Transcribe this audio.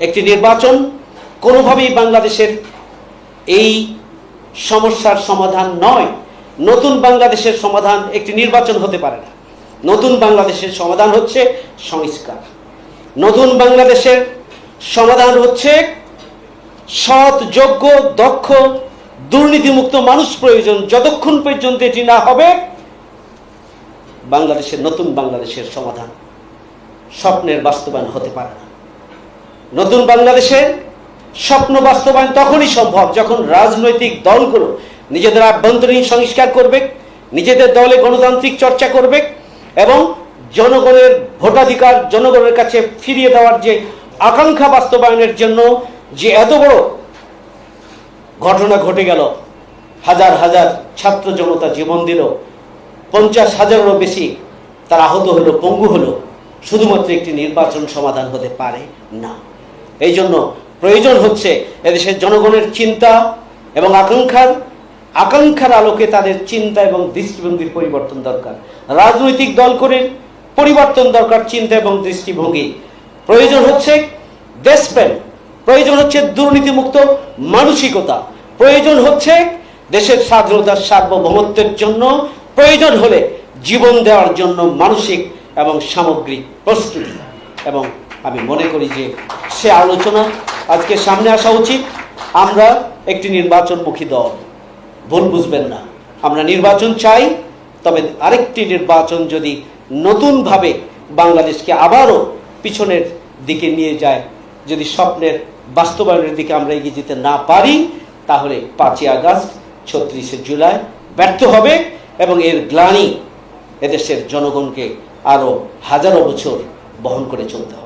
একটি নির্বাচন, কোনোভাবেই বাংলাদেশের এই সমস্যার সমাধান নয়। নতুন বাংলাদেশের সমাধান একটি নির্বাচন হতে পারে না। নতুন বাংলাদেশের সমাধান হচ্ছে সংস্কার। নতুন বাংলাদেশের সমাধান হচ্ছে সৎ, যোগ্য, দক্ষ, দুর্নীতিমুক্ত মানুষ প্রয়োজন। যতক্ষণ পর্যন্ত এটি না হবে, বাংলাদেশের নতুন বাংলাদেশের সমাধান স্বপ্নের বাস্তবায়ন হতে পারে না। নতুন বাংলাদেশের স্বপ্ন বাস্তবায়ন তখনই সম্ভব যখন রাজনৈতিক দলগুলো নিজেদের আভ্যন্তরীণ সংস্কার করবে, নিজেদের দলে গণতান্ত্রিক চর্চা করবে এবং জনগণের ভোটাধিকার জনগণের কাছে ফিরিয়ে দেওয়ার যে আকাঙ্ক্ষা বাস্তবায়নের জন্য যে এত বড় ঘটনা ঘটে গেল। হাজার হাজার ছাত্র জনতা জীবন দিল। পঞ্চাশ হাজারেরও বেশি তারা আহত হলো, পঙ্গু হলো। শুধুমাত্র একটি নির্বাচন সমাধান হতে পারে না। এই জন্য প্রয়োজন হচ্ছে এদেশের জনগণের চিন্তা এবং আকাঙ্ক্ষার আকাঙ্ক্ষার আলোকে তাদের চিন্তা এবং দৃষ্টিভঙ্গির পরিবর্তন দরকার। রাজনৈতিক দল করে পরিবর্তন দরকার চিন্তা এবং দৃষ্টিভঙ্গি। প্রয়োজন হচ্ছে দেশপ্রেম। প্রয়োজন হচ্ছে দুর্নীতিমুক্ত মানসিকতা। প্রয়োজন হচ্ছে দেশের স্বাধীনতার সার্বভৌমত্বের জন্য প্রয়োজন হলে জীবন দেওয়ার জন্য মানসিক এবং সামগ্রিক প্রস্তুতি। এবং আমি মনে করি যে সে আলোচনা আজকে সামনে আসা উচিত। আমরা একটি নির্বাচনমুখী দল। ভুল বুঝবেন না। আমরা নির্বাচন চাই, তবে আরেকটি নির্বাচন যদি নতুনভাবে বাংলাদেশকে আবারও পিছনের দিকে নিয়ে যায়, যদি স্বপ্নের বাস্তবায়নের দিকে আমরা এগিয়ে যেতে না পারি, তাহলে পাঁচই আগস্ট, ছত্রিশে জুলাই ব্যর্থ হবে এবং এর গ্লানি এদেশের জনগণকে আরও হাজারো বছর বহন করে চলতে হবে।